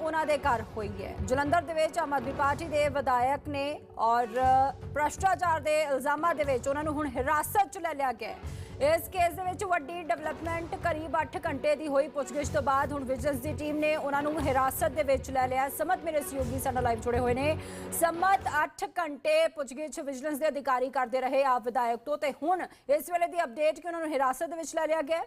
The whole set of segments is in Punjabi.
ਉਹਨਾਂ ਦੇ ਘਰ ਹੋਈ ਹੈ। ਜਲੰਧਰ ਦੇ ਵਿੱਚ ਆਮ ਆਦਮੀ ਪਾਰਟੀ ਦੇ ਵਿਧਾਇਕ ਨੇ ਔਰ ਭ੍ਰਸ਼ਟਾਚਾਰ ਦੇ ਇਲਜ਼ਾਮਾਂ ਦੇ ਵਿੱਚ ਉਹਨਾਂ ਨੂੰ ਹੁਣ ਹਿਰਾਸਤ 'ਚ ਲੈ ਲਿਆ ਗਿਆ ਇਸ ਕੇਸ ਦੇ ਵਿੱਚ ਵੱਡੀ ਡਿਵੈਲਪਮੈਂਟ ਕਰੀਬ 8 ਘੰਟੇ ਦੀ ਹੋਈ ਪੁੱਛਗਿੱਛ ਤੋਂ ਬਾਅਦ ਹੁਣ ਵਿਜੀਲੈਂਸ ਦੀ ਟੀਮ ਨੇ ਉਹਨਾਂ ਨੂੰ ਹਿਰਾਸਤ ਦੇ ਵਿੱਚ ਲੈ ਲਿਆ ਸਮਤ ਮੇਰੇ ਸਹਿਯੋਗੀ ਸਾਡਾ ਲਾਈਵ ਜੁੜੇ ਹੋਏ ਨੇ। ਸਮਤ 8 ਘੰਟੇ ਪੁੱਛਗਿੱਛ ਵਿਜੀਲੈਂਸ ਦੇ ਅਧਿਕਾਰੀ ਕਰਦੇ ਰਹੇ ਆਪ ਵਿਧਾਇਕ ਤੋਂ ਤੇ ਹੁਣ ਇਸ ਵੇਲੇ ਦੀ ਅਪਡੇਟ ਕਿ ਉਹਨਾਂ ਨੂੰ ਹਿਰਾਸਤ ਦੇ ਵਿੱਚ ਲੈ ਲਿਆ ਗਿਆ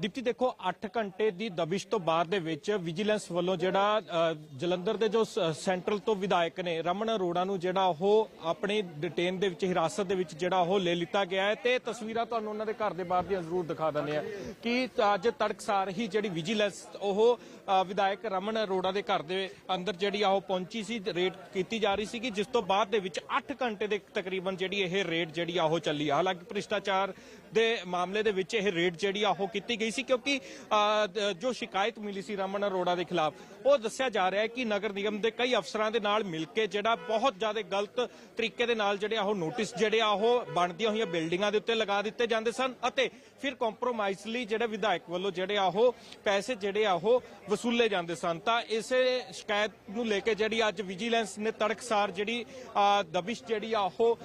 ਦੀਪਤੀ ਦੇਖੋ 8 ਘੰਟੇ ਦੀ ਦਬਿਸ਼ ਤੋਂ ਬਾਅਦ ਦੇ ਵਿੱਚ ਵਿਜੀਲੈਂਸ ਵੱਲੋਂ ਜਿਹੜਾ ਜਲੰਧਰ ਦੇ ਜੋ ਸ- ਸੈਂਟਰਲ ਤੋਂ ਵਿਧਾਇਕ ਨੇ ਰਮਨ ਅਰੋੜਾ ਨੂੰ ਜਿਹੜਾ ਉਹ ਆਪਣੇ ਡਿਟੇਨ ਦੇ ਵਿੱਚ, ਹਿਰਾਸਤ ਦੇ ਵਿੱਚ ਜਿਹੜਾ ਉਹ ਲੈ ਲਿੱਤਾ ਗਿਆ ਹੈ। ਤੇ ਤਸਵੀਰਾਂ ਤੁਹਾਨੂੰ ਉਹਨਾਂ ਦੇ ਘਰ ਦੇ ਬਾਹਰ ਦੀਆਂ ਜ਼ਰੂਰ ਦਿਖਾ ਦਿੰਦੇ ਆ ਕਿ ਅੱਜ ਤੜਕਸਾਰ ਹੀ ਜਿਹੜੀ ਵਿਜੀਲੈਂਸ, ਉਹ ਵਿਧਾਇਕ ਰਮਨ ਅਰੋੜਾ ਦੇ ਘਰ ਦੇ ਅੰਦਰ ਜਿਹੜੀ ਆ ਉਹ ਪਹੁੰਚੀ ਸੀ, ਰੇਡ ਕੀਤੀ ਜਾ ਰਹੀ ਸੀਗੀ, ਜਿਸ ਤੋਂ ਬਾਅਦ ਦੇ ਵਿੱਚ 8 ਘੰਟੇ ਦੇ ਤਕਰੀਬਨ ਜਿਹੜੀ ਇਹ ਰੇਡ ਜਿਹੜੀ ਆ ਉਹ ਚੱਲੀ। ਆ ਹਾਲਾਂਕਿ ਭ੍ਰਿਸ਼ਟਾਚਾਰ ਦੇ ਮਾਮਲੇ ਦੇ ਵਿੱਚ ਇਹ ਰੇਡ ਜਿਹੜੀ ਆ ਉਹ ਕੀਤੀ ਗਈ ਸੀ ਕਿਉਂਕਿ ਜੋ ਸ਼ਿਕਾਇਤ ਮਿਲੀ ਸੀ ਰਮਨ ਅਰੋੜਾ ਦੇ ਖਿਲਾਫ, ਉਹ ਦੱਸਿਆ ਜਾ ਰਿਹਾ ਹੈ ਕਿ ਨਗਰ ਨਿਗਮ ਦੇ ਕਈ ਅਫਸਰਾਂ ਦੇ ਨਾਲ ਮਿਲ ਕੇ ਜਿਹੜਾ ਬਹੁਤ ਜ਼ਿਆਦਾ ਗਲਤ ਤਰੀਕੇ ਦੇ ਨਾਲ ਜਿਹੜੇ ਉਹ ਨੋਟਿਸ ਜਿਹੜੇ ਆ ਉਹ ਬਣਦੀਆਂ ਹੋਈਆਂ ਬਿਲਡਿੰਗਾਂ ਦੇ ਉੱਤੇ ਲਗਾ ਦਿੱਤੇ ਜਾਂਦੇ ਸਨ ਅਤੇ ਫਿਰ ਕੰਪਰੋਮਾਈਜ਼ਲੀ ਜਿਹੜੇ ਵਿਧਾਇਕ ਵੱਲੋਂ ਜਿਹੜੇ ਆ ਉਹ ਪੈਸੇ ਜਿਹੜੇ ਆ ਉਹ ਵਸੂਲੇ ਜਾਂਦੇ ਸਨ। ਤਾਂ ਇਸੇ ਸ਼ਿਕਾਇਤ ਨੂੰ ਲੈ ਕੇ ਜਿਹੜੀ ਅੱਜ ਵਿਜੀਲੈਂਸ ਨੇ ਤੜਕਸਾਰ ਜਿਹੜੀ ਦਬਿਸ਼ ਜਿਹੜੀ ਆ ਉਹ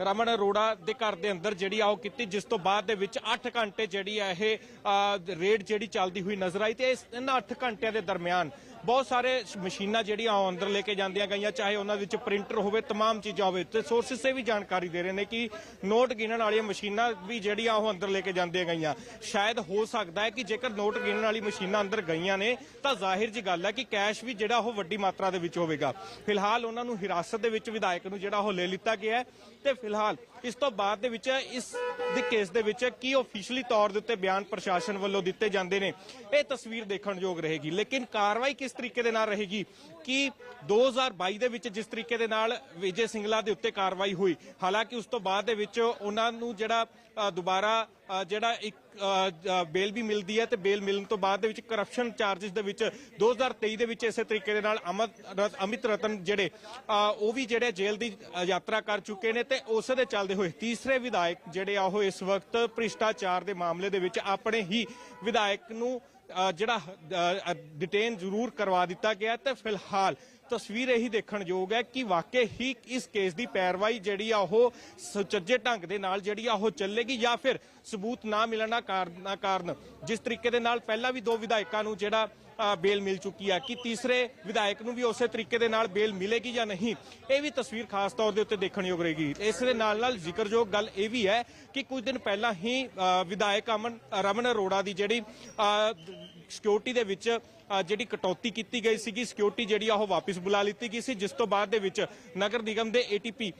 ਰਮਨ ਅਰੋੜਾ ਦੇ ਘਰ ਦੇ ਅੰਦਰ ਜਿਹੜੀ ਆ ਉਹ ਕੀਤੀ ਜਿਸ ਤੋਂ ਬਾਅਦ ਦੇ ਵਿੱਚ 8 ਘੰਟੇ ਜਿਹੜੀ ਆ ਇਹ ਅ, ਰੇਡ ਜਿਹੜੀ ਚੱਲਦੀ ਹੋਈ ਨਜ਼ਰ ਆਈ ਤੇ ਇਸ ਇਹਨਾਂ 8 ਘੰਟਿਆਂ ਦੇ ਦਰਮਿਆਨ ਬਹੁਤ ਸਾਰੇ ਸ਼- ਮਸ਼ੀਨਾਂ ਜਿਹੜੀਆਂ ਉਹ ਅੰਦਰ ਲੈ ਕੇ ਜਾਂਦੀਆਂ ਗਈਆਂ ਚਾਹੇ ਉਹਨਾਂ ਵਿੱਚ ਪ੍ਰਿੰਟਰ ਹੋਵੇ तमाम ਚੀਜ਼ਾਂ ਹੋਵੇ ਤੇ ਸੋਰਸਿਸ ਸੇ ਵੀ ਜਾਣਕਾਰੀ ਦੇ ਰਹੇ ਨੇ ਕਿ ਨੋਟ ਗਿਣਨ ਵਾਲੀਆਂ ਮਸ਼ੀਨਾਂ ਵੀ ਜਿਹੜੀਆਂ ਉਹ ਅੰਦਰ ਲੈ ਕੇ ਜਾਂਦੀਆਂ ਗਈਆਂ ਸ਼ਾਇਦ ਹੋ ਸਕਦਾ ਹੈ ਕਿ ਜੇਕਰ ਨੋਟ ਗਿਣਨ ਵਾਲੀ ਮਸ਼ੀਨਾਂ ਅੰਦਰ ਗਈਆਂ ਨੇ ਤਾਂ ਜ਼ਾਹਿਰ ਜੀ ਗੱਲ ਹੈ ਕਿ ਕੈਸ਼ ਵੀ ਜਿਹੜਾ ਉਹ ਵੱਡੀ ਮਾਤਰਾ ਦੇ ਵਿੱਚ ਹੋਵੇਗਾ ਫਿਲਹਾਲ ਉਹਨਾਂ ਨੂੰ ਹਿਰਾਸਤ ਦੇ ਵਿੱਚ ਵਿਧਾਇਕ ਨੂੰ ਜਿਹੜਾ ਉਹ ਲੈ ਲਿੱਤਾ ਗਿਆ ਹੈ ਤੇ ਫਿਲਹਾਲ ਇਸ ਤੋਂ ਬਾਅਦ ਦੇ ਵਿੱਚ, ਇਸ ਦੇ ਕੇਸ ਦੇ ਵਿੱਚ ਕੀ ਆਫੀਸ਼ੀਅਲੀ ਤੌਰ ਦੇ ਉੱਤੇ ਬਿਆਨ ਪ੍ਰਸ਼ਾਸਨ ਵੱਲੋਂ ਦਿੱਤੇ ਜਾਂਦੇ ਨੇ, ਇਹ ਤਸਵੀਰ ਦੇਖਣ ਯੋਗ ਰਹੇਗੀ। ਲੇਕਿਨ ਕਾਰਵਾਈ ਕਿਸ ਤਰੀਕੇ ਦੇ ਨਾਲ ਰਹੇਗੀ ਕਿ 2022 ਦੇ ਵਿੱਚ ਜਿਸ ਤਰੀਕੇ ਦੇ ਨਾਲ ਵਿਜੇ ਸਿੰਗਲਾ ਦੇ ਉੱਤੇ ਕਾਰਵਾਈ ਹੋਈ, ਹਾਲਾਂਕਿ ਉਸ ਤੋਂ ਬਾਅਦ ਦੇ ਵਿੱਚ ਉਹਨਾਂ ਨੂੰ ਜਿਹੜਾ ਦੁਬਾਰਾ ਜਿਹੜਾ ਇੱਕ ਬੇਲ ਵੀ ਮਿਲਦੀ ਹੈ ਤੇ ਬੇਲ ਮਿਲਣ ਤੋਂ ਬਾਅਦ ਦੇ ਵਿੱਚ ਕਰਪਸ਼ਨ ਚਾਰजेस ਦੇ ਵਿੱਚ 2023 ਦੇ ਵਿੱਚ ਇਸੇ ਤਰੀਕੇ ਦੇ ਨਾਲ ਅਮਿਤ ਅਮਿਤ ਰਤਨ ਜਿਹੜੇ ਉਹ ਵੀ ਜਿਹੜੇ ਜੇਲ੍ਹ ਦੀ ਯਾਤਰਾ ਕਰ ਚੁੱਕੇ ਨੇ ਤੇ ਉਸ ਦੇ ਚੱਲਦੇ ਹੋਏ ਤੀਸਰੇ ਵਿਧਾਇਕ ਜਿਹੜੇ ਆ ਉਹ ਇਸ ਵਕਤ ਭ੍ਰਿਸ਼ਟਾਚਾਰ ਦੇ ਮਾਮਲੇ ਦੇ ਵਿੱਚ ਆਪਣੇ ਹੀ ਵਿਧਾਇਕ ਨੂੰ ਜਿਹੜਾ ਡਿਟੇਨ ਜ਼ਰੂਰ ਕਰਵਾ ਦਿੱਤਾ ਗਿਆ ਤੇ ਫਿਲਹਾਲ ਤਸਵੀਰ ਇਹੀ ਦੇਖਣ ਯੋਗ ਹੈ ਕਿ ਵਾਕਈ ਹੀ ਇਸ ਕੇਸ ਦੀ ਪੈਰਵਾਈ ਜਿਹੜੀ ਆ ਉਹ ਸੁਚੱਜੇ ਢੰਗ ਦੇ ਨਾਲ ਜਿਹੜੀ ਆ ਉਹ ਚੱਲੇਗੀ ਜਾਂ ਫਿਰ ਸਬੂਤ ਨਾ ਮਿਲਣ ਦਾ ਕਾਰਨ। ਜਿਸ ਤਰੀਕੇ ਦੇ ਨਾਲ ਪਹਿਲਾਂ ਵੀ ਦੋ ਵਿਧਾਇਕਾਂ ਨੂੰ ਜਿਹੜਾ ਬੇਲ ਮਿਲ ਚੁੱਕੀ ਹੈ ਕਿ ਤੀਸਰੇ ਵਿਧਾਇਕ ਨੂੰ ਵੀ ਉਸੇ ਤਰੀਕੇ ਦੇ ਨਾਲ ਬੇਲ ਮਿਲੇਗੀ ਜਾਂ ਨਹੀਂ, ਇਹ ਵੀ ਤਸਵੀਰ ਖਾਸ ਤੌਰ ਦੇ ਉੱਤੇ ਦੇਖਣ ਯੋਗ ਰਹੇਗੀ। ਇਸ ਦੇ ਨਾਲ ਨਾਲ ਜ਼ਿਕਰਯੋਗ ਗੱਲ ਇਹ ਵੀ ਹੈ ਕਿ ਕੁਝ ਦਿਨ ਪਹਿਲਾਂ ਹੀ ਵਿਧਾਇਕ ਅਮਨ, ਰਮਨ ਅਰੋੜਾ ਦੀ ਜਿਹੜੀ ਸਿਕਿਉਰਿਟੀ ਦੇ ਵਿੱਚ ਜਿਹੜੀ ਕਟੌਤੀ ਕੀਤੀ ਗਈ ਸੀਗੀ ਸਿਕਿਉਰਿਟੀ ਜਿਹੜੀ ਆ ਉਹ ਵਾਪਸ ਬੁਲਾ ਲਿੱਤੀ ਗਈ ਸੀ, ਜਿਸ ਤੋਂ ਬਾਅਦ ਦੇ ਵਿੱਚ ਨਗਰ ਨਿਗਮ ਦੇ ਏਟੀਪੀ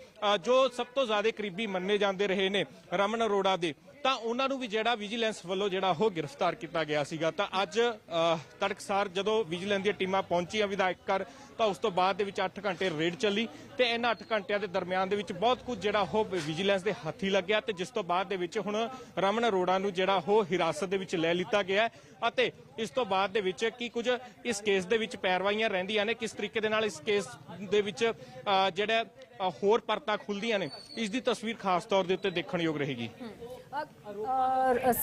ਜੋ ਸਭ ਤੋਂ ਜ਼ਿਆਦਾ ਕਰੀਬੀ ਮੰਨੇ ਜਾਂਦੇ ਰਹੇ ਨੇ ਰਮਨ ਅਰੋੜਾ ਦੇ। ਤਾਂ ਉਹਨਾਂ ਨੂੰ ਵੀ ਜਿਹੜਾ ਵਿਜੀਲੈਂਸ ਵੱਲੋਂ ਜਿਹੜਾ ਉਹ ਗ੍ਰਿਫਤਾਰ ਕੀਤਾ ਗਿਆ ਸੀਗਾ। ਤਾਂ ਅੱਜ ਅ, ਤੜਕਸਾਰ ਜਦੋਂ ਵਿਜੀਲੈਂਸ ਦੀਆਂ ਟੀਮਾਂ ਪਹੁੰਚੀਆਂ ਵਿਧਾਇਕ ਘਰ ਤਾਂ ਉਸ ਤੋਂ ਬਾਅਦ ਦੇ ਵਿੱਚ 8 ਘੰਟੇ ਰੇਡ ਚੱਲੀ ਤੇ ਇਹਨਾਂ 8 ਘੰਟਿਆਂ ਦੇ ਦਰਮਿਆਨ ਦੇ ਵਿੱਚ ਬਹੁਤ ਕੁਝ ਜਿਹੜਾ ਉਹ ਵਿਜੀਲੈਂਸ ਦੇ ਹੱਥੀ ਲੱਗਿਆ ਤੇ ਜਿਸ ਤੋਂ ਬਾਅਦ ਦੇ ਵਿੱਚ ਹੁਣ ਰਮਨ ਅਰੋੜਾ ਨੂੰ ਜਿਹੜਾ ਉਹ ਹਿਰਾਸਤ ਦੇ ਵਿੱਚ ਲੈ ਲਿੱਤਾ ਗਿਆ ਅਤੇ ਇਸ ਤੋਂ ਬਾਅਦ ਦੇ ਵਿੱਚ ਕੀ ਕੁਝ ਇਸ ਕੇਸ ਦੇ ਵਿੱਚ ਪੈਰਵਾਈਆਂ ਰਹਿੰਦੀਆਂ ਨੇ, ਕਿਸ ਤਰੀਕੇ ਦੇ ਨਾਲ ਇਸ ਕੇਸ ਦੇ ਵਿੱਚ ਜਿਹੜਾ ਹੋਰ ਪਰਤਾਂ ਖੁੱਲਦੀਆਂ ਨੇ, ਇਸ ਦੀ ਤਸਵੀਰ ਖਾਸ ਤੌਰ ਦੇ ਉੱਤੇ ਦੇਖਣ ਯੋਗ ਰਹੇਗੀ।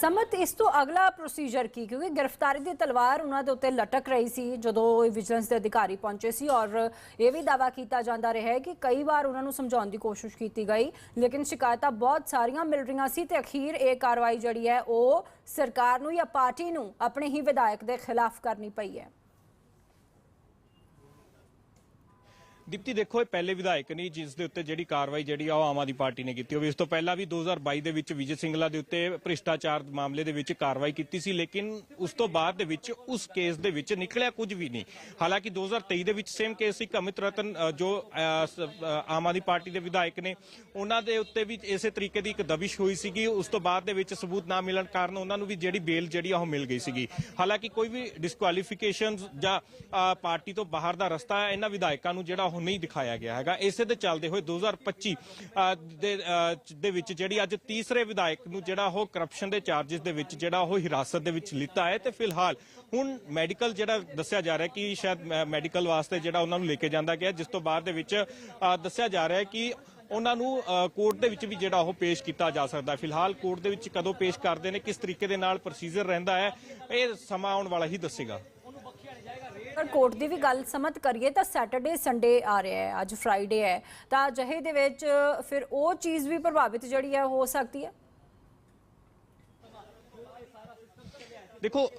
ਸਮਤ, ਇਸ ਤੋਂ ਅਗਲਾ ਪ੍ਰੋਸੀਜਰ ਕੀ? ਕਿਉਂਕਿ ਗ੍ਰਿਫਤਾਰੀ ਦੀ ਤਲਵਾਰ ਉਹਨਾਂ ਦੇ ਉੱਤੇ ਲਟਕ ਰਹੀ ਸੀ ਜਦੋਂ ਵਿਜੀਲੈਂਸ ਦੇ ਅਧਿਕਾਰੀ ਪਹੁੰਚੇ ਸੀ। ਔਰ ਇਹ ਵੀ ਦਾਵਾ ਕੀਤਾ ਜਾਂਦਾ ਰਿਹਾ ਹੈ ਕਿ ਕਈ ਵਾਰ ਉਹਨਾਂ ਨੂੰ ਸਮਝਾਉਣ ਦੀ ਕੋਸ਼ਿਸ਼ ਕੀਤੀ ਗਈ, ਲੇਕਿਨ ਸ਼ਿਕਾਇਤਾਂ ਬਹੁਤ ਸਾਰੀਆਂ ਮਿਲ ਰਹੀਆਂ ਸੀ ਤੇ ਅਖੀਰ ਇਹ ਕਾਰਵਾਈ ਜਿਹੜੀ ਹੈ ਉਹ ਸਰਕਾਰ ਨੂੰ ਜਾਂ ਪਾਰਟੀ ਨੂੰ ਆਪਣੇ ਹੀ ਵਿਧਾਇਕ ਦੇ ਖਿਲਾਫ ਕਰਨੀ ਪਈ ਹੈ। ਦੀਪਤੀ, ਦੇਖੋ, ਇਹ ਪਹਿਲੇ ਵਿਧਾਇਕ ਨਹੀਂ ਜਿਸ ਦੇ ਉੱਤੇ ਜਿਹੜੀ ਕਾਰਵਾਈ ਜਿਹੜੀ ਆ ਉਹ ਆਮ ਆਦਮੀ ਪਾਰਟੀ ਨੇ ਕੀਤੀ। ਹੋਵੇ ਇਸ ਤੋਂ ਪਹਿਲਾਂ ਵੀ 2022 ਦੇ ਵਿੱਚ ਵਿਜੇ ਸਿੰਗਲਾ ਦੇ ਉੱਤੇ ਭ੍ਰਿਸ਼ਟਾਚਾਰ ਮਾਮਲੇ ਦੇ ਵਿੱਚ ਕਾਰਵਾਈ ਕੀਤੀ ਸੀ, ਲੇਕਿਨ ਉਸ ਤੋਂ ਬਾਅਦ ਦੇ ਵਿੱਚ ਉਸ ਕੇਸ ਦੇ ਵਿੱਚ ਨਿਕਲਿਆ ਕੁਝ ਵੀ ਨਹੀਂ। ਹਾਲਾਂਕਿ 2023 ਦੇ ਵਿੱਚ ਸੇਮ ਕੇਸ ਸੀ ਅਮਿਤ ਰਤਨ ਜੋ ਆਮ ਆਦਮੀ ਪਾਰਟੀ ਦੇ ਵਿਧਾਇਕ ਨੇ। ਉਹਨਾਂ ਦੇ ਉੱਤੇ ਵੀ ਇਸੇ ਤਰੀਕੇ ਦੀ ਇੱਕ ਦਬਿਸ਼ ਹੋਈ ਸੀਗੀ। ਉਸ ਤੋਂ ਬਾਅਦ ਦੇ ਵਿੱਚ ਸਬੂਤ ਨਾ ਮਿਲਣ ਕਾਰਨ ਉਹਨਾਂ ਨੂੰ ਵੀ ਜਿਹੜੀ ਬੇਲ ਜਿਹੜੀ ਆ ਉਹ ਮਿਲ ਗਈ ਸੀਗੀ। ਹਾਲਾਂਕਿ ਕੋਈ ਵੀ ਡਿਸਕੁਆਲੀਫਿਕੇਸ਼ਨ ਜਾਂ ਪਾਰਟੀ ਤੋਂ ਬਾਹਰ ਦਾ ਰਸਤਾ ਇਹਨਾਂ ਵਿਧਾਇਕਾਂ ਨੂੰ ਜਿਹੜਾ ਉਹ ਨਹੀਂ ਦਿਖਾਇਆ ਗਿਆ ਹੈਗਾ। ਇਸੇ ਦੇ ਚੱਲਦੇ ਹੋਏ 2025 ਦੇ ਵਿੱਚ ਜਿਹੜੀ ਅੱਜ ਤੀਸਰੇ ਵਿਧਾਇਕ ਨੂੰ ਜਿਹੜਾ ਉਹ ਕਰਪਸ਼ਨ ਦੇ ਚਾਰजेस ਦੇ ਵਿੱਚ ਜਿਹੜਾ ਉਹ ਹਿਰਾਸਤ ਦੇ ਵਿੱਚ ਲਿੱਤਾ ਹੈ ਤੇ ਫਿਲਹਾਲ ਹੁਣ ਮੈਡੀਕਲ ਜਿਹੜਾ ਦੱਸਿਆ ਜਾ ਰਿਹਾ ਕਿ ਸ਼ਾਇਦ ਮੈਡੀਕਲ ਵਾਸਤੇ ਜਿਹੜਾ ਉਹਨਾਂ ਨੂੰ ਲੈ ਕੇ ਜਾਂਦਾ ਗਿਆ, ਜਿਸ ਤੋਂ ਬਾਅਦ ਦੇ ਵਿੱਚ ਦੱਸਿਆ ਜਾ ਰਿਹਾ ਹੈ ਕਿ ਉਹਨਾਂ ਨੂੰ ਕੋਰਟ ਦੇ ਵਿੱਚ ਵੀ ਜਿਹੜਾ ਉਹ ਪੇਸ਼ ਕੀਤਾ ਜਾ ਸਕਦਾ ਫਿਲਹਾਲ ਕੋਰਟ ਦੇ ਵਿੱਚ ਕਦੋਂ ਪੇਸ਼ ਕਰਦੇ ਨੇ, ਕਿਸ ਤਰੀਕੇ ਦੇ ਨਾਲ ਪ੍ਰੋਸੀਜਰ ਰਹਿੰਦਾ ਹੈ, ਇਹ ਸਮਾਂ ਆਉਣ ਵਾਲਾ ਹੀ ਦੱਸੇਗਾ। ਪਰ ਕੋਰਟ ਦੀ ਵੀ ਗੱਲ ਸਮਝ ਕਰੀਏ ਤਾਂ ਸੈਟਰਡੇ ਸੰਡੇ ਆ ਰਿਹਾ ਹੈ, ਅੱਜ ਫਰਾਈਡੇ ਹੈ। ਤਾਂ ਅਜਿਹੇ ਦੇ ਵਿੱਚ ਫਿਰ ਉਹ ਚੀਜ਼ ਵੀ ਪ੍ਰਭਾਵਿਤ ਜਿਹੜੀ ਹੈ ਹੋ ਸਕਦੀ ਹੈ? ਦੇਖੋ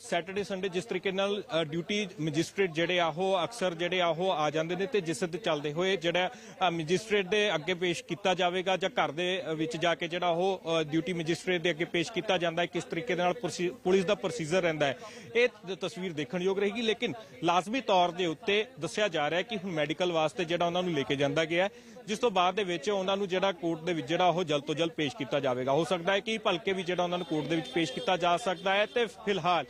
ਸੈਟਰਡੇ ਸੰਡੇ ਜਿਸ ਤਰੀਕੇ ਨਾਲ ਡਿਊਟੀ ਮੈਜਿਸਟ੍ਰੇਟ ਜਿਹੜੇ ਆ, ਉਹ ਅਕਸਰ ਜਿਹੜੇ ਆ, ਉਹ ਆ ਜਾਂਦੇ ਨੇ ਤੇ ਜਿਸ ਤੇ ਚੱਲਦੇ ਹੋਏ ਜਿਹੜਾ ਮੈਜਿਸਟ੍ਰੇਟ ਦੇ ਅੱਗੇ ਪੇਸ਼ ਕੀਤਾ ਜਾਵੇਗਾ ਜਾਂ ਘਰ ਦੇ ਵਿੱਚ ਜਾ ਕੇ ਜਿਹੜਾ ਉਹ ਡਿਊਟੀ ਮੈਜਿਸਟ੍ਰੇਟ ਦੇ ਅੱਗੇ ਪੇਸ਼ ਕੀਤਾ ਜਾਂਦਾ ਹੈ, ਕਿਸ ਤਰੀਕੇ ਦੇ ਨਾਲ ਪ੍ਰੋਸੀ- ਪੁਲਿਸ ਦਾ ਪ੍ਰੋਸੀਜਰ ਰਹਿੰਦਾ ਹੈ। ਇਹ ਤ- ਤਸਵੀਰ ਦੇਖਣਯੋਗ ਰਹੇਗੀ, ਲੇਕਿਨ ਲਾਜ਼ਮੀ ਤੌਰ ਦੇ ਉੱਤੇ ਦੱਸਿਆ ਜਾ ਰਿਹਾ ਹੈ ਕਿ ਹੁਣ ਮੈਡੀਕਲ ਵਾਸਤੇ ਜਿਹੜਾ ਉਹਨਾਂ ਨੂੰ ਲੈ ਕੇ ਜਾਂਦਾ ਗਿਆ ਜਿਸ ਤੋਂ ਬਾਅਦ ਦੇ ਵਿੱਚ ਉਹਨਾਂ ਨੂੰ ਜਿਹੜਾ ਕੋਰਟ ਦੇ ਵਿੱਚ ਜਿਹੜਾ ਉਹ ਜਲਦ ਤੋਂ ਜਲਦ ਪੇਸ਼ ਕੀਤਾ ਜਾਵੇਗਾ। ਹੋ ਸਕਦਾ ਹੈ ਕਿ ਭਲਕੇ ਵੀ ਜਿਹੜਾ ਉਹਨਾਂ ਨੂੰ ਕੋਰਟ ਦੇ ਵਿੱਚ ਪੇਸ਼ ਕੀਤਾ ਜਾ ਸਕਦਾ ਹੈ ਤੇ ਫਿਲਹਾਲ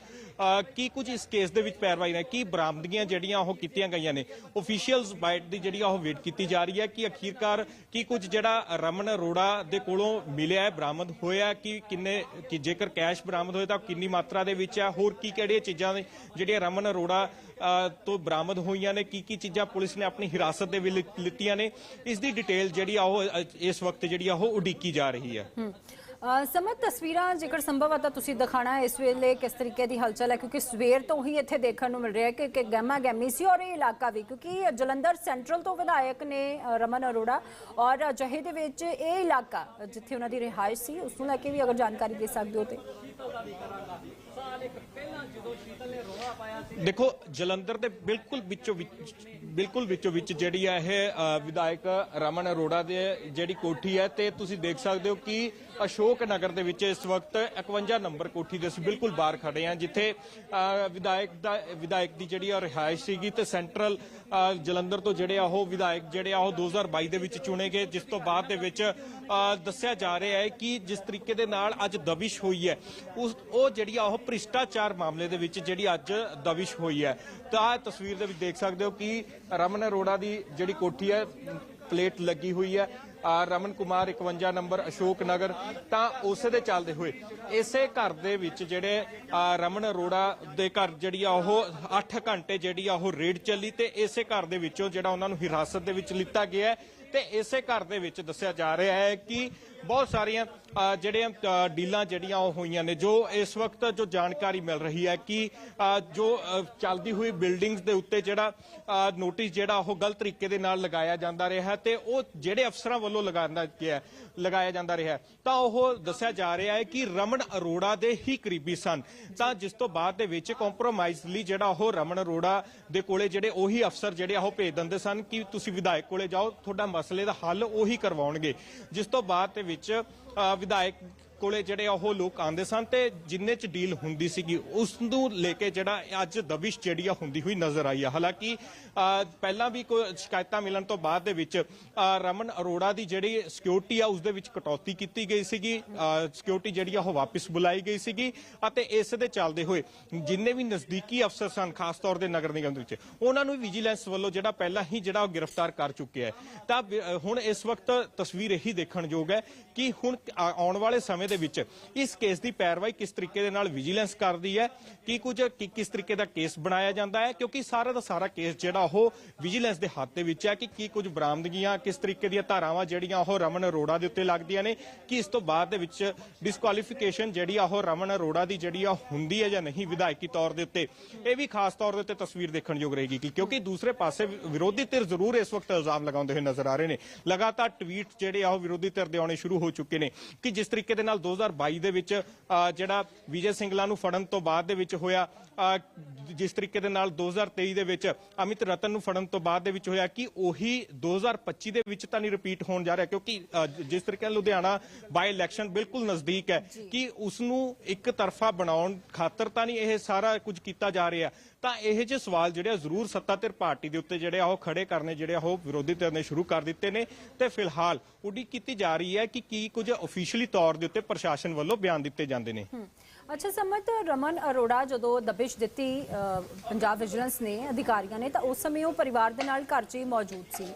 ਕੀ ਕੁਝ ਇਸ ਕੇਸ ਦੇ ਵਿੱਚ ਪੈਰਵਾਈ ਨੇ? ਕੀ ਬਰਾਮਦਗੀਆਂ ਜਿਹੜੀਆਂ ਉਹ ਕੀਤੀਆਂ ਗਈਆਂ ਨੇ? ਅਫੀਸ਼ੀਅਲਸ ਬਾਈਟ ਦੀ ਜਿਹੜੀ ਉਹ ਵੇਟ ਕੀਤੀ ਜਾ ਰਹੀ ਹੈ ਕਿ ਅਖੀਰਕਾਰ ਕੀ ਕੁਝ ਜਿਹੜਾ ਰਮਨ ਅਰੋੜਾ ਦੇ ਕੋਲੋਂ ਮਿਲਿਆ ਹੈ, ਬਰਾਮਦ ਹੋਇਆ ਕਿ ਕਿੰਨੇ, ਕਿ ਜੇਕਰ ਕੈਸ਼ ਬਰਾਮਦ ਹੋਇਆ ਤਾਂ ਕਿੰਨੀ ਮਾਤਰਾ ਦੇ ਵਿੱਚ ਹੈ? ਹੋਰ ਕੀ ਕਿਹੜੀਆਂ ਚੀਜ਼ਾਂ ਨੇ ਜਿਹੜੀਆਂ ਰਮਨ ਅਰੋੜਾ ਤੋਂ ਬਰਾਮਦ ਹੋਈਆਂ ਨੇ? ਕੀ ਕੀ ਚੀਜ਼ਾਂ ਪੁਲਿਸ ਨੇ ਆਪਣੀ ਹਿਰਾਸਤ ਦੇ ਵਿੱਚ ਲਿੱਤੀਆਂ ਨੇ? ਇਸ ਦੀ ਡਿਟੇਲ ਜਿਹੜੀ ਆ ਉਹ ਇਸ ਵਕਤ ਜਿਹੜੀ ਆ ਉਹ ਉਡੀਕੀ ਜਾ ਰਹੀ ਹੈ। ਸਮਝ ਤਸਵੀਰਾਂ ਜੇਕਰ ਸੰਭਵ ਹੈ ਤਾਂ ਤੁਸੀਂ ਦਿਖਾਣਾ ਹੈ ਇਸ ਵੇਲੇ ਕਿਸ ਤਰੀਕੇ ਦੀ ਹਲਚਲ ਹੈ, ਕਿਉਂਕਿ ਸਵੇਰ ਤੋਂ ਹੀ ਇੱਥੇ ਦੇਖਣ ਨੂੰ ਮਿਲ ਰਿਹਾ ਹੈ ਕਿ ਕਿ ਗਹਿਮਾ ਗਹਿਮੀ ਸੀ ਔਰ ਇਹ ਇਲਾਕਾ ਵੀ, ਕਿਉਂਕਿ ਜਲੰਧਰ ਸੈਂਟਰਲ ਤੋਂ ਵਿਧਾਇਕ ਨੇ ਰਮਨ ਅਰੋੜਾ ਔਰ ਅਜਿਹੇ ਦੇ ਵਿੱਚ ਇਹ ਇਲਾਕਾ ਜਿੱਥੇ ਉਹਨਾਂ ਦੀ ਰਿਹਾਇਸ਼ ਸੀ, ਉਸ ਨੂੰ ਲੈ ਕੇ ਵੀ ਅਗਰ ਜਾਣਕਾਰੀ ਦੇ ਸਕਦੇ ਹੋ ਤੇ। ਦੇਖੋ, ਜਲੰਧਰ ਦੇ ਬਿਲਕੁਲ ਵਿੱਚੋਂ ਬਿਲਕੁਲ ਵਿੱਚੋਂ ਵਿੱਚ ਜਿਹੜੀ ਹੈ ਇਹ ਵਿਧਾਇਕ ਰਮਨ ਅਰੋੜਾ ਦੇ ਜਿਹੜੀ ਕੋਠੀ ਹੈ ਤੇ ਤੁਸੀਂ ਦੇਖ ਸਕਦੇ ਹੋ ਕਿ ਅਸ਼ੋਕ ਨਗਰ ਦੇ ਵਿੱਚ ਇਸ ਵਕਤ 51 ਨੰਬਰ ਕੋਠੀ ਦੇ ਅਸੀਂ ਬਿਲਕੁਲ ਬਾਹਰ ਖੜੇ ਹਾਂ, ਜਿੱਥੇ ਵਿਧਾਇਕ ਦਾ, ਵਿਧਾਇਕ ਦੀ ਜਿਹੜੀ ਆ ਰਿਹਾਇਸ਼ ਸੀਗੀ ਤੇ ਸੈਂਟਰਲ ਜਲੰਧਰ ਤੋਂ ਜਿਹੜੇ ਆ ਉਹ ਵਿਧਾਇਕ, ਜਿਹੜੇ ਆ ਉਹ 2022 ਦੇ ਵਿੱਚ ਚੁਣੇ ਗਏ, ਜਿਸ ਤੋਂ ਬਾਅਦ ਦੇ ਵਿੱਚ ਦੱਸਿਆ ਜਾ ਰਿਹਾ ਹੈ ਕਿ ਜਿਸ ਤਰੀਕੇ ਦੇ ਨਾਲ ਅੱਜ ਦਬਿਸ਼ ਹੋਈ ਹੈ। ਉਸ, ਉਹ ਜਿਹੜੀ ਆ ਉਹ ਭ੍ਰਿਸ਼ਟਾਚਾਰ ਮਾਮਲੇ ਦੇ ਵਿੱਚ ਜਿਹੜੀ ਅੱਜ ਦਬਿਸ਼ ਹੋਈ ਹੈ। ਤਾਂ ਤਸਵੀਰ ਦੇ ਵਿੱਚ ਦੇਖ ਸਕਦੇ ਹੋ ਕਿ ਰਮਨ ਅਰੋੜਾ ਦੀ ਜਿਹੜੀ ਕੋਠੀ ਹੈ, ਪਲੇਟ ਲੱਗੀ ਹੋਈ ਹੈ। ਰਮਨ ਕੁਮਾਰ 51 ਨੰਬਰ ਅਸ਼ੋਕ ਨਗਰ ਤਾਂ ਉਸੇ ਦੇ ਚੱਲਦੇ ਹੋਏ। ਇਸੇ ਘਰ ਦੇ ਵਿੱਚ ਜਿਹੜੇ ਅ, ਰਮਨ ਅਰੋੜਾ ਦੇ ਘਰ ਜਿਹੜੀ ਆ ਉਹ 8 ਘੰਟੇ ਜਿਹੜੀ ਆ ਉਹ ਰੇਡ ਚੱਲੀ ਤੇ ਇਸੇ ਘਰ ਦੇ ਵਿੱਚੋਂ ਜਿਹੜਾ ਉਹਨਾਂ ਨੂੰ ਹਿਰਾਸਤ ਦੇ ਵਿੱਚ ਲਿੱਤਾ ਗਿਆ ਹੈ। ਤੇ ਇਸੇ ਘਰ ਦੇ ਵਿੱਚ ਦੱਸਿਆ ਜਾ ਰਿਹਾ ਹੈ ਕਿ ਬਹੁਤ ਸਾਰੀਆਂ ਜਿਹੜੀਆਂ ਡੀਲਾਂ ਜਿਹੜੀਆਂ ਉਹ ਹੋਈਆਂ ਨੇ, ਜੋ ਇਸ ਵਕਤ ਜੋ ਜਾਣਕਾਰੀ ਮਿਲ ਰਹੀ ਹੈ ਕਿ ਜੋ ਚੱਲਦੀ ਹੋਈ ਬਿਲਡਿੰਗਸ ਦੇ ਉੱਤੇ ਜਿਹੜਾ ਨੋਟਿਸ ਜਿਹੜਾ ਉਹ ਗਲਤ ਤਰੀਕੇ ਦੇ ਨਾਲ ਲਗਾਇਆ ਜਾਂਦਾ ਰਿਹਾ ਹੈ ਤੇ ਉਹ ਜਿਹੜੇ ਅਫਸਰਾਂ ਵੱਲੋਂ ਲਗਾਉਂਦਾ ਗਿਆ, ਲਗਾਇਆ ਜਾਂਦਾ ਰਿਹਾ, ਤਾਂ ਉਹ ਦੱਸਿਆ ਜਾ ਰਿਹਾ ਹੈ ਕਿ ਰਮਨ ਅਰੋੜਾ ਦੇ ਹੀ ਕਰੀਬੀ ਸਨ। ਤਾਂ ਜਿਸ ਤੋਂ ਬਾਅਦ ਦੇ ਵਿੱਚ ਕੰਪਰੋਮਾਈਜ਼ ਲਈ ਜਿਹੜਾ ਉਹ ਰਮਨ ਅਰੋੜਾ ਦੇ ਕੋਲੇ ਜਿਹੜੇ ਉਹੀ ਅਫਸਰ ਜਿਹੜੇ ਆ ਉਹ ਭੇਜ ਦਿੰਦੇ ਸਨ ਕਿ ਤੁਸੀਂ ਵਿਧਾਇਕ ਕੋਲੇ ਜਾਓ, ਤੁਹਾਡਾ ਮਸਲੇ ਦਾ ਹੱਲ ਉਹੀ ਕਰਵਾਉਣਗੇ। ਜਿਸ ਤੋਂ ਬਾਅਦ ਦੇ ਵਿੱਚ ਅ, ਵਿਧਾਇਕ ਕੋਲੇ ਜਿਹੜੇ ਆ ਉਹ ਲੋਕ ਆਂਦੇ ਸਨ ਤੇ ਜਿੰਨੇ ਚ ਡੀਲ ਹੁੰਦੀ ਸੀਗੀ, ਉਸ ਨੂੰ ਲੈ ਕੇ ਜਿਹੜਾ ਅੱਜ ਦਬਿਸ਼ ਜਿਹੜੀ ਆ ਹੁੰਦੀ ਹੋਈ ਨਜ਼ਰ ਆਈ ਆ। ਹਾਲਾਂਕਿ ਪਹਿਲਾਂ ਵੀ ਕੋਈ ਸ਼ਿਕਾਇਤਾਂ ਮਿਲਣ ਤੋਂ ਬਾਅਦ ਦੇ ਵਿੱਚ ਰਮਨ ਅਰੋੜਾ ਦੀ ਜਿਹੜੀ ਸਿਕਿਉਰਿਟੀ ਆ, ਉਸ ਦੇ ਵਿੱਚ ਕਟੌਤੀ ਕੀਤੀ ਗਈ ਸੀਗੀ। ਸਿਕਿਉਰਿਟੀ ਜਿਹੜੀ ਆ, ਉਹ ਵਾਪਸ ਬੁਲਾਈ ਗਈ ਸੀਗੀ ਅਤੇ ਇਸ ਦੇ ਚੱਲਦੇ ਹੋਏ ਜਿੰਨੇ ਵੀ ਨਜ਼ਦੀਕੀ ਅਫਸਰ ਸਨ, ਖਾਸ ਤੌਰ ਤੇ ਨਗਰ ਨਿਗਮ ਦੇ ਵਿੱਚ, ਉਹਨਾਂ ਨੂੰ ਵਿਜੀਲੈਂਸ ਵੱਲੋਂ ਜਿਹੜਾ ਪਹਿਲਾਂ ਹੀ ਜਿਹੜਾ ਉਹ ਗ੍ਰਿਫਤਾਰ ਕਰ ਚੁੱਕਿਆ ਹੈ। ਤਾਂ ਹੁਣ ਇਸ ਵਕਤ ਤਸਵੀਰ ਇਹੀ ਦੇਖਣਯੋਗ ਹੈ ਕਿ ਹੁਣ ਆਉਣ ਵਾਲੇ ਸਮੇਂ ਦੇ ਵਿੱਚ ਇਸ ਕੇਸ ਦੀ ਪੈਰਵਾਈ ਕਿਸ ਤਰੀਕੇ ਦੇ ਨਾਲ ਵਿਜੀਲੈਂਸ ਕਰਦੀ ਹੈ? ਕੀ ਕੁਝ ਕਿਸ ਤਰੀਕੇ ਦਾ ਕੇਸ ਬਣਾਇਆ ਜਾਂਦਾ ਹੈ? ਕਿਉਂਕਿ ਸਾਰਾ ਦਾ ਸਾਰਾ ਕੇਸ ਜਿਹੜਾ ਉਹ ਵਿਜੀਲੈਂਸ ਦੇ ਹੱਥ ਦੇ ਵਿੱਚ ਹੈ ਕਿ ਕੀ ਕੁਝ ਬਰਾਮਦਗੀਆਂ, ਕਿਸ ਤਰੀਕੇ ਦੀਆਂ ਧਾਰਾਵਾਂ ਜਿਹੜੀਆਂ ਉਹ ਰਮਨ ਅਰੋੜਾ ਦੇ ਉੱਤੇ ਲੱਗਦੀਆਂ ਨੇ, ਕਿ ਇਸ ਤੋਂ ਬਾਅਦ ਦੇ ਵਿੱਚ ਡਿਸਕੁਆਲੀਫਿਕੇਸ਼ਨ ਜਿਹੜੀ ਆ ਉਹ ਰਮਨ ਅਰੋੜਾ ਦੀ ਜਿਹੜੀ ਆ ਹੁੰਦੀ ਹੈ ਜਾਂ ਨਹੀਂ ਵਿਧਾਇਕੀ ਤੌਰ ਦੇ ਉੱਤੇ? ਇਹ ਵੀ ਖਾਸ ਤੌਰ ਦੇ ਉੱਤੇ ਤਸਵੀਰ ਦੇਖਣਯੋਗ ਰਹੇਗੀ ਕਿਉਂਕਿ ਦੂਸਰੇ ਪਾਸੇ ਵਿਰੋਧੀ ਧਿਰ ਜ਼ਰੂਰ ਇਸ ਵਕਤ ਇਲਜ਼ਾਮ ਲਗਾਉਂਦੇ ਹੋਏ ਨਜ਼ਰ ਆ ਰਹੇ ਨੇ। ਲਗਾਤਾਰ ਟਵੀਟ ਜਿਹੜੇ ਆ ਉਹ ਵਿਰੋਧੀ ਧਿਰ ਦੇ ਆਉਣੇ ਸ਼ੁਰੂ ਹੋ ਚੁੱਕੇ ਨੇ ਕਿ ਜਿਸ ਤਰੀਕੇ ਦੇ ਨਾਲ 2022 ਦੇ ਵਿੱਚ ਜਿਹੜਾ ਵਿਜੇ ਸਿੰਗਲਾ ਨੂੰ ਫੜਨ ਤੋਂ ਬਾਅਦ ਦੇ ਵਿੱਚ ਹੋਇਆ ਜਿਸ ਤਰੀਕੇ ਦੇ ਨਾਲ 2023 ਦੇ ਵਿੱਚ ਅਮਿਤ ਰਤਨ ਨੂੰ ਫੜਨ ਤੋਂ ਬਾਅਦ ਦੇ ਵਿੱਚ ਹੋਇਆ ਕਿ ਉਹੀ 2025 ਦੇ ਵਿੱਚ ਤਾਂ ਨਹੀਂ ਰਿਪੀਟ ਹੋਣ ਜਾ ਰਿਹਾ? ਕਿਉਂਕਿ ਜਿਸ ਤਰੀਕੇ ਨਾਲ ਲੁਧਿਆਣਾ ਬਾਈ ਇਲੈਕਸ਼ਨ ਬਿਲਕੁਲ ਨਜ਼ਦੀਕ ਹੈ ਕਿ ਉਸ ਨੂੰ ਇੱਕ ਤਰਫਾ ਬਣਾਉਣ ਖਾਤਰ ਤਾਂ ਨਹੀਂ ਇਹ ਸਾਰਾ ਕੁਝ ਕੀਤਾ ਜਾ ਰਿਹਾ? ਤਾਂ ਇਹ ਜਿਹੇ ਸਵਾਲ ਜਿਹੜੇ ਜ਼ਰੂਰ ਸੱਤਾ ਸੱਤਾਧਿਰ ਪਾਰਟੀ ਦੇ ਉੱਤੇ ਜਿਹੜੇ ਆ ਉਹ ਖੜੇ ਕਰਨੇ, ਜਿਹੜੇ ਆ ਉਹ ਵਿਰੋਧੀ ਧਿਰ ਨੇ ਸ਼ੁਰੂ ਕਰ ਦਿੱਤੇ ਨੇ। ਤੇ ਫਿਲਹਾਲ ਉਡੀਕ ਕੀਤੀ ਜਾ ਰਹੀ ਹੈ ਕਿ ਕੀ ਕੁਝ ਅਫੀਸ਼ੀਅਲੀ ਤੌਰ ਦੇ ਉੱਤੇ ਪ੍ਰਸ਼ਾਸਨ ਵੱਲੋਂ ਬਿਆਨ ਦਿੱਤੇ ਜਾਂਦੇ ਨੇ। ਅੱਛਾ ਸਮਤ ਰਮਨ ਅਰੋੜਾ ਜਦੋਂ ਦਬਿਸ਼ ਦਿੱਤੀ ਪੰਜਾਬ ਵਿਜੀਲੈਂਸ ਨੇ, ਅਧਿਕਾਰੀਆਂ ਨੇ, ਤਾਂ ਉਸ ਸਮੇਂ ਉਹ ਪਰਿਵਾਰ ਦੇ ਨਾਲ ਘਰ 'ਚ ਹੀ ਮੌਜੂਦ ਸੀ।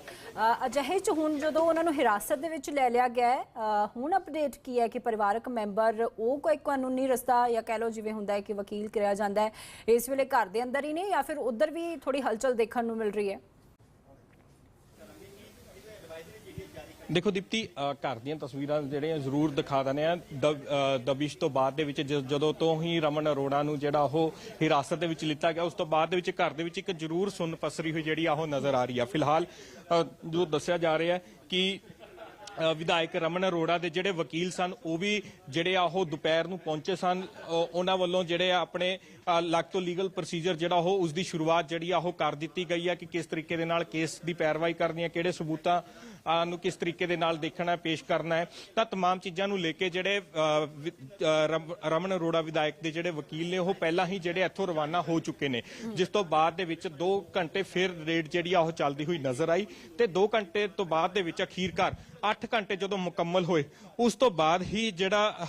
ਅਜਿਹੇ 'ਚ ਹੁਣ ਜਦੋਂ ਉਹਨਾਂ ਨੂੰ ਹਿਰਾਸਤ ਦੇ ਵਿੱਚ ਲੈ ਲਿਆ ਗਿਆ ਹੁਣ ਅਪਡੇਟ ਕੀ ਹੈ ਕਿ ਪਰਿਵਾਰਕ ਮੈਂਬਰ ਉਹ ਕੋਈ ਕਾਨੂੰਨੀ ਰਸਤਾ ਜਾਂ ਕਹਿ ਲਓ ਜਿਵੇਂ ਹੁੰਦਾ ਹੈ ਕਿ ਵਕੀਲ ਕਰਿਆ ਜਾਂਦਾ ਹੈ, ਇਸ ਵੇਲੇ ਘਰ ਦੇ ਅੰਦਰ ਹੀ ਨੇ ਜਾਂ ਫਿਰ ਉਧਰ ਵੀ ਥੋੜੀ ਹਲਚਲ ਦੇਖਣ ਨੂੰ ਮਿਲ ਰਹੀ ਹੈ? ਦੇਖੋ ਦੀਪਤੀ ਘਰ ਦੀਆਂ ਤਸਵੀਰਾਂ ਜਿਹੜੀਆਂ ਜ਼ਰੂਰ ਦਿਖਾ ਦਨੇ ਆ ਦਬ- ਦਬਿਸ਼ ਤੋਂ ਬਾਅਦ ਦੇ ਵਿੱਚ ਜਦੋਂ ਤੋਂ ਹੀ ਰਮਨ ਅਰੋੜਾ ਨੂੰ ਜਿਹੜਾ ਉਹ ਹਿਰਾਸਤ ਦੇ ਵਿੱਚ ਲਿੱਤਾ ਗਿਆ, ਉਸ ਤੋਂ ਬਾਅਦ ਦੇ ਵਿੱਚ ਘਰ ਦੇ ਵਿੱਚ ਇੱਕ ਜ਼ਰੂਰ ਸੁੰਨ ਪਸਰੀ ਹੋਈ ਜਿਹੜੀ ਆ ਉਹ ਨਜ਼ਰ ਆ ਰਹੀ ਆ। ਫਿਲਹਾਲ ਜੋ ਦੱਸਿਆ ਜਾ ਰਿਹਾ ਹੈ ਕਿ ਵਿਧਾਇਕ ਰਮਨ ਅਰੋੜਾ ਦੇ ਜਿਹੜੇ ਵਕੀਲ ਸਨ ਉਹ ਵੀ ਜਿਹੜੇ ਆ ਉਹ ਦੁਪਹਿਰ ਨੂੰ ਪਹੁੰਚੇ ਸਨ ਉਹ- ਉਹਨਾਂ ਵੱਲੋਂ ਜਿਹੜੇ ਆ ਆਪਣੇ ਅ, ਲੱਗ ਤੋਂ ਲੀਗਲ ਪ੍ਰੋਸੀਜਰ ਜਿਹੜਾ ਉਹ ਉਸ ਦੀ ਸ਼ੁਰੂਆਤ ਜਿਹੜੀ ਆ ਉਹ ਕਰ ਦਿੱਤੀ ਗਈ ਹੈ ਕਿ ਕਿਸ ਤਰੀਕੇ ਦੇ ਨਾਲ ਕੇਸ ਦੀ ਪੈਰਵਾਈ ਕਰਨੀ ਹੈ ਕਿਹੜੇ ਸਬੂਤਾਂ ਅ, ਨੂੰ ਕਿਸ ਤਰੀਕੇ ਦੇ ਨਾਲ ਦੇਖਣਾ ਹੈ ਪੇਸ਼ ਕਰਨਾ ਹੈ ਤਾਂ तमाम ਚੀਜ਼ਾਂ ਨੂੰ ਲੈ ਕੇ ਜਿਹੜੇ ਅ, ਵਿ- ਅ, ਰਮ- ਰਮਨ ਅਰੋੜਾ ਵਿਧਾਇਕ ਦੇ ਜਿਹੜੇ ਵਕੀਲ ਨੇ ਉਹ ਪਹਿਲਾਂ ਹੀ ਜਿਹੜੇ ਇੱਥੋਂ ਰਵਾਨਾ ਹੋ ਚੁੱਕੇ ਨੇ ਜਿਸ ਤੋਂ ਬਾਅਦ ਦੇ ਵਿੱਚ 2 ਘੰਟੇ ਫਿਰ ਰੇਡ ਜਿਹੜੀ ਆ ਉਹ ਚੱਲਦੀ ਹੋਈ ਨਜ਼ਰ ਆਈ ਤੇ 2 ਘੰਟੇ ਤੋਂ ਬਾਅਦ ਦੇ ਵਿੱਚ ਅਖੀਰਕਾਰ 8 ਘੰਟੇ ਜਦੋਂ ਮੁਕੰਮਲ ਹੋਏ, ਉਸ ਤੋਂ ਬਾਅਦ ਹੀ ਜਿਹੜਾ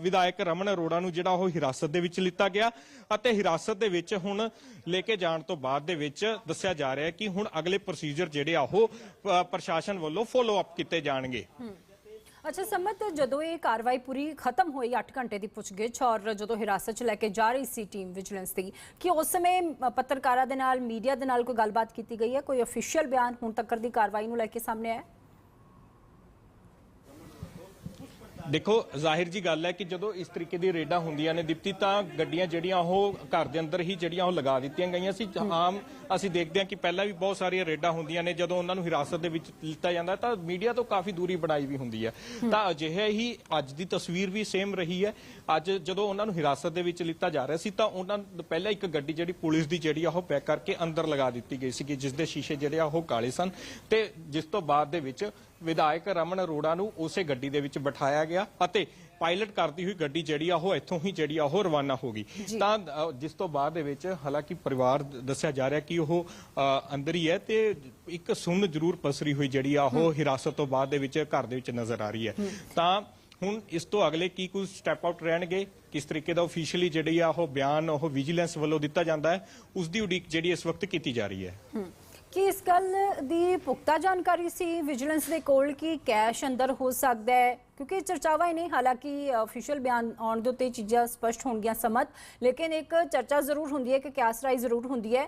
ਵਿਧਾਇਕ ਰਮਨ ਅਰੋੜਾ ਨੂੰ ਜਿਹੜਾ ਉਹ ਹਿਰਾਸਤ ਦੇ ਵਿੱਚ ਲਿੱਤਾ ਗਿਆ ਅਤੇ ਹਿਰਾਸਤ ਦੇ ਵਿੱਚ ਹੁਣ ਲੈ ਕੇ ਜਾਣ ਤੋਂ ਬਾਅਦ ਦੇ ਵਿੱਚ ਦੱਸਿਆ ਜਾ ਰਿਹਾ ਹੈ ਕਿ ਹੁਣ ਅਗਲੇ ਪ੍ਰੋਸੀਜਰ ਜਿਹੜੇ ਆ ਉਹ ਪ੍ਰਸ਼ਾਸਨ ਵੱਲੋਂ ਫੋਲੋ ਅਪ ਕੀਤੇ ਜਾਣਗੇ। ਅੱਛਾ, ਸਮਤ, ਜਦੋਂ ਇਹ ਕਾਰਵਾਈ ਪੂਰੀ ਖਤਮ ਹੋਈ 8 ਘੰਟੇ ਦੀ ਪੁੱਛਗਿੱਛ ਔਰ ਜਦੋਂ ਹਿਰਾਸਤ 'ਚ ਲੈ ਕੇ ਜਾ ਰਹੀ ਸੀ ਟੀਮ ਵਿਜੀਲੈਂਸ ਦੀ, ਕਿ ਉਸ ਸਮੇਂ ਪੱਤਰਕਾਰਾਂ ਦੇ ਨਾਲ ਮੀਡੀਆ ਦੇ ਨਾਲ ਕੋਈ ਗੱਲਬਾਤ ਕੀਤੀ ਗਈ ਹੈ? ਕੋਈ ਅਫੀਸ਼ੀਅਲ ਬਿਆਨ ਹੁਣ ਤੱਕ ਦੀ ਕਾਰਵਾਈ ਨੂੰ ਲੈ ਕੇ ਸਾਹਮਣੇ ਆਇਆ ਹੈ? ਦੇਖੋ, ਜ਼ਾਹਿਰ ਜੀ ਗੱਲ ਹੈ ਕਿ ਜਦੋਂ ਇਸ ਤਰੀਕੇ ਦੀ ਰੇਡਾਂ ਹੁੰਦੀਆਂ ਨੇ ਦੀਪਤੀ, ਤਾਂ ਗੱਡੀਆਂ ਜਿਹੜੀਆਂ ਉਹ ਘਰ ਦੇ ਅੰਦਰ ਹੀ ਜਿਹੜੀਆਂ ਉਹ ਲਗਾ ਦਿੱਤੀਆਂ ਗਈਆਂ ਸੀ। ਆਮ ਅਸੀਂ ਦੇਖਦੇ ਹਾਂ ਕਿ ਪਹਿਲਾਂ ਵੀ ਬਹੁਤ ਸਾਰੀਆਂ ਰੇਡਾਂ ਹੁੰਦੀਆਂ ਨੇ, ਜਦੋਂ ਉਹਨਾਂ ਨੂੰ ਹਿਰਾਸਤ ਦੇ ਵਿੱਚ ਲਿੱਤਾ ਜਾਂਦਾ, ਤਾਂ ਮੀਡੀਆ ਤੋਂ ਕਾਫੀ ਦੂਰੀ ਬਣਾਈ ਵੀ ਹੁੰਦੀ ਹੈ। ਤਾਂ ਅਜਿਹੇ ਹੀ ਅੱਜ ਦੀ ਤਸਵੀਰ ਵੀ ਸੇਮ ਰਹੀ ਹੈ। ਅੱਜ ਜਦੋਂ ਉਹਨਾਂ ਨੂੰ ਹਿਰਾਸਤ ਦੇ ਵਿੱਚ ਲਿੱਤਾ ਜਾ ਰਿਹਾ ਸੀ, ਤਾਂ ਉਹਨਾਂ ਪਹਿਲਾਂ ਇੱਕ ਗੱਡੀ ਜਿਹੜੀ ਪੁਲਿਸ ਦੀ ਜਿਹੜੀ ਆ, ਉਹ ਪੈਕ ਕਰਕੇ ਅੰਦਰ ਲਗਾ ਦਿੱਤੀ ਗਈ ਸੀ ਜਿਸ ਦੇ ਸ਼ੀਸ਼ੇ ਜਿਹੜੇ ਆ, ਉਹ ਕਾਲੇ ਸਨ। ਤੇ ਜਿਸ ਤੋਂ ਬਾਅਦ ਦੇ ਵਿੱਚ ਵਿਧਾਇਕ ਰਮਨ ਅਰੋੜਾ ਨੂੰ ਉਸੇ ਗੱਡੀ ਦੇ ਵਿੱਚ ਬਿਠਾਇਆ ਗਿਆ ਅਤੇ ਪਾਇਲਟ ਕਰਦੀ ਹੋਈ ਗੱਡੀ ਜਿਹੜੀ ਆ ਉਹ ਇੱਥੋਂ ਹੀ ਜਿਹੜੀ ਆ ਉਹ ਰਵਾਨਾ ਹੋ ਗਈ। ਤਾਂ ਅ, ਜਿਸ ਤੋਂ ਬਾਅਦ ਦੇ ਵਿੱਚ ਹਾਲਾਂਕਿ ਪਰਿਵਾਰ ਦ- ਦੱਸਿਆ ਜਾ ਰਿਹਾ ਕਿ ਉਹ ਅ, ਅੰਦਰ ਹੀ ਹੈ ਤੇ ਇੱਕ ਸੁੰਨ ਜ਼ਰੂਰ ਪਸਰੀ ਹੋਈ ਜਿਹੜੀ ਆ ਉਹ ਹਿਰਾਸਤ ਤੋਂ ਬਾਅਦ ਦੇ ਵਿੱਚ ਘਰ ਦੇ ਵਿੱਚ ਨਜ਼ਰ ਆ ਰਹੀ ਹੈ। ਤਾਂ ਹੁਣ ਇਸ ਤੋਂ ਅਗਲੇ ਕੀ ਕੁਝ ਸਟੈਪ ਆਊਟ ਰਹਿਣਗੇ ਕਿਸ ਤਰੀਕੇ ਦਾ ਆਫੀਸ਼ੀਅਲੀ ਜਿਹੜੀ ਆ ਉਹ ਬਿਆਨ ਉਹ ਵਿਜੀਲੈਂਸ ਵੱਲੋਂ ਦਿੱਤਾ ਜਾਂਦਾ ਹੈ ਉਸ ਦੀ ਉਡੀਕ ਜਿਹੜੀ ਇਸ ਵਕਤ ਕੀਤੀ ਜਾ ਰਹੀ ਹੈ। ਹਮ, ਕੀ ਇਸ ਗੱਲ ਦੀ ਪੁਖਤਾ ਜਾਣਕਾਰੀ ਸੀ ਵਿਜੀਲੈਂਸ ਦੇ ਕੋਲ ਕਿ ਕੈਸ਼ ਅੰਦਰ ਹੋ ਸਕਦਾ ਹੈ। ਕਿਉਂਕਿ ਚਰਚਾਵਾਂ ਹੀ ਨਹੀਂ, ਹਾਲਾਂਕਿ ਅਫੀਸ਼ੀਅਲ ਬਿਆਨ ਆਉਣ ਦੇ ਉੱਤੇ ਚੀਜ਼ਾਂ ਸਪਸ਼ਟ ਹੋਣਗੀਆਂ ਸਮਤ ਲੇਕਿਨ ਇੱਕ ਚਰਚਾ ਜ਼ਰੂਰ ਹੁੰਦੀ ਹੈ ਕਿ ਕੈਸ਼ ਰਾਈ ਜ਼ਰੂਰ ਹੁੰਦੀ ਹੈ।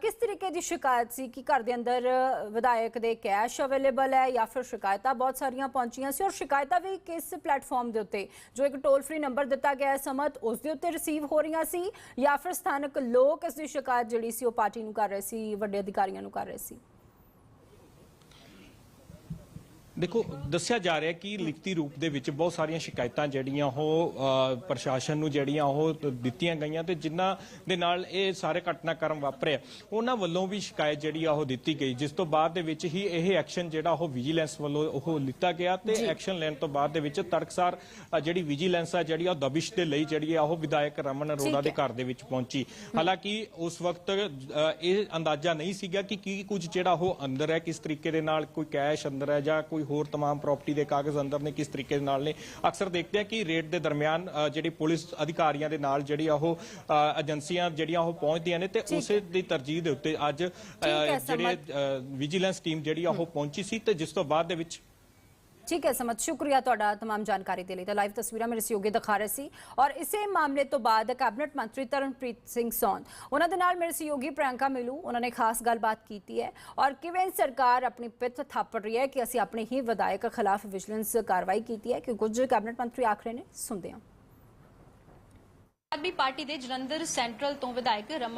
ਕਿਸ ਤਰੀਕੇ ਦੀ ਸ਼ਿਕਾਇਤ ਸੀ ਕਿ ਘਰ ਦੇ ਅੰਦਰ ਵਿਧਾਇਕ ਦੇ ਕੈਸ਼ ਅਵੇਲੇਬਲ ਹੈ ਜਾਂ ਫਿਰ ਸ਼ਿਕਾਇਤਾਂ ਬਹੁਤ ਸਾਰੀਆਂ ਪਹੁੰਚੀਆਂ ਸੀ ਔਰ ਸ਼ਿਕਾਇਤਾਂ ਵੀ ਕਿਸ ਪਲੇਟਫਾਰਮ ਦੇ ਉੱਤੇ? ਜੋ ਇੱਕ ਟੋਲ ਫ੍ਰੀ ਨੰਬਰ ਦਿੱਤਾ ਗਿਆ ਹੈ ਸਮਤ ਉਸ ਦੇ ਉੱਤੇ ਰਿਸੀਵ ਹੋ ਰਹੀਆਂ ਸੀ ਜਾਂ ਫਿਰ ਸਥਾਨਕ ਲੋਕ ਇਸ ਦੀ ਸ਼ਿਕਾਇਤ ਜਿਹੜੀ ਸੀ ਉਹ ਪਾਰਟੀ ਨੂੰ ਕਰ ਰਹੇ ਸੀ, ਵੱਡੇ ਅਧਿਕਾਰੀਆਂ ਨੂੰ ਕਰ ਰਹੇ ਸੀ? ਦੇਖੋ ਦੱਸਿਆ ਜਾ ਰਿਹਾ ਕਿ ਲਿਖਤੀ ਰੂਪ ਦੇ ਵਿੱਚ ਬਹੁਤ ਸਾਰੀਆਂ ਸ਼ਿਕਾਇਤਾਂ ਜਿਹੜੀਆਂ ਉਹ ਪ੍ਰਸ਼ਾਸਨ ਨੂੰ ਜਿਹੜੀਆਂ ਉਹ ਦਿੱਤੀਆਂ ਗਈਆਂ ਤੇ ਜਿਨ੍ਹਾਂ ਦੇ ਨਾਲ ਇਹ ਸਾਰੇ ਘਟਨਾਕ੍ਰਮ ਵਾਪਰਿਆ ਉਹਨਾਂ ਵੱਲੋਂ ਵੀ ਸ਼ਿਕਾਇਤ ਜਿਹੜੀ ਆ ਉਹ ਦਿੱਤੀ ਗਈ ਜਿਸ ਤੋਂ ਬਾਅਦ ਦੇ ਵਿੱਚ ਹੀ ਇਹ ਐਕਸ਼ਨ ਜਿਹੜਾ ਉਹ ਵਿਜੀਲੈਂਸ ਵੱਲੋਂ ਉਹ ਲਿੱਤਾ ਗਿਆ ਤੇ ਐਕਸ਼ਨ ਲੈਣ ਤੋਂ ਬਾਅਦ ਦੇ ਵਿੱਚ ਤੜਕਸਾਰ ਜਿਹੜੀ ਵਿਜੀਲੈਂਸ ਆ ਜਿਹੜੀ ਆ ਉਹ ਦਬਿਸ਼ ਦੇ ਲਈ ਜਿਹੜੀ ਆ ਉਹ ਵਿਧਾਇਕ ਰਮਨ ਅਰੋੜਾ ਦੇ ਘਰ ਦੇ ਵਿੱਚ ਪਹੁੰਚੀ। ਹਾਲਾਂਕਿ ਉਸ ਵਕਤ ਇਹ ਅੰਦਾਜ਼ਾ ਨਹੀਂ ਸੀਗਾ ਕਿ ਕੀ ਕੁਝ ਜਿਹੜਾ ਉਹ ਅੰਦਰ ਹੈ ਕਿਸ ਤਰੀਕੇ ਦੇ ਨਾਲ ਕੋਈ ਕੈਸ਼ ਅੰਦਰ ਹੈ ਜਾਂ ਕੋਈ ਹੋਰ तमाम ਪ੍ਰਾਪਰਟੀ ਦੇ ਕਾਗਜ਼ ਅੰਦਰ ਨੇ ਕਿਸ ਤਰੀਕੇ ਦੇ ਨਾਲ ਨੇ ਅਕਸਰ ਦੇਖਦੇ ਆ ਕਿ ਰੇਡ ਦੇ ਦਰਮਿਆਨ ਅ, ਜਿਹੜੀ ਪੁਲਿਸ ਅਧਿਕਾਰੀਆਂ ਦੇ ਨਾਲ ਜਿਹੜੀ ਆ ਉਹ ਅ, ਏਜੰਸੀਆਂ ਜਿਹੜੀਆਂ ਉਹ ਪਹੁੰਚਦੀਆਂ ਨੇ ਤੇ ਉਸੇ ਦੀ ਤਰਜੀਹ ਦੇ ਉੱਤੇ ਅੱਜ ਅ, ਹੈ, ਜਿਹੜੇ ਵਿਜੀਲੈਂਸ ਟੀਮ ਜਿਹੜੀ ਆ ਉਹ ਪਹੁੰਚੀ ਸੀ ਤੇ ਜਿਸ ਤੋਂ ਬਾਅਦ ਦੇ ਵਿੱਚ ਠੀਕ ਹੈ ਸਮਤ ਸ਼ੁਕਰੀਆ ਤੁਹਾਡਾ तमाम ਜਾਣਕਾਰੀ ਦੇ ਲਈ ਤਾਂ ਲਾਈਵ ਤਸਵੀਰਾਂ ਮੇਰੇ ਸਹਿਯੋਗੀ ਦਿਖਾ ਰਹੇ ਸੀ ਔਰ ਇਸੇ ਮਾਮਲੇ ਤੋਂ ਬਾਅਦ ਕੈਬਨਿਟ ਮੰਤਰੀ ਤਰਨਪ੍ਰੀਤ ਸਿੰਘ ਸੌਨ ਉਹਨਾਂ ਦੇ ਨਾਲ ਮੇਰੇ ਸਹਿਯੋਗੀ ਪ੍ਰਿਯੰਕਾ ਮਿਲੂ ਉਹਨਾਂ ਨੇ ਖਾਸ ਗੱਲਬਾਤ ਕੀਤੀ ਹੈ ਔਰ ਕਿਵੇਂ ਸਰਕਾਰ ਆਪਣੀ ਪਿੱਠ ਥਾਪੜ ਰਹੀ ਹੈ ਕਿ ਅਸੀਂ ਆਪਣੇ ਹੀ ਵਿਧਾਇਕ ਖਿਲਾਫ ਵਿਜੀਲੈਂਸ ਕਾਰਵਾਈ ਕੀਤੀ ਹੈ ਕਿ ਕੁਝ ਕੈਬਨਿਟ ਮੰਤਰੀ ਆਖ ਰਹੇ ਨੇ ਸੁਣਦੇ ਹਾਂ ਆਦਮੀ ਪਾਰਟੀ ਦੇ ਜਲੰਧਰ ਸੈਂਟਰਲ ਤੋਂ ਵਿਧਾਇਕ ਰਮਨ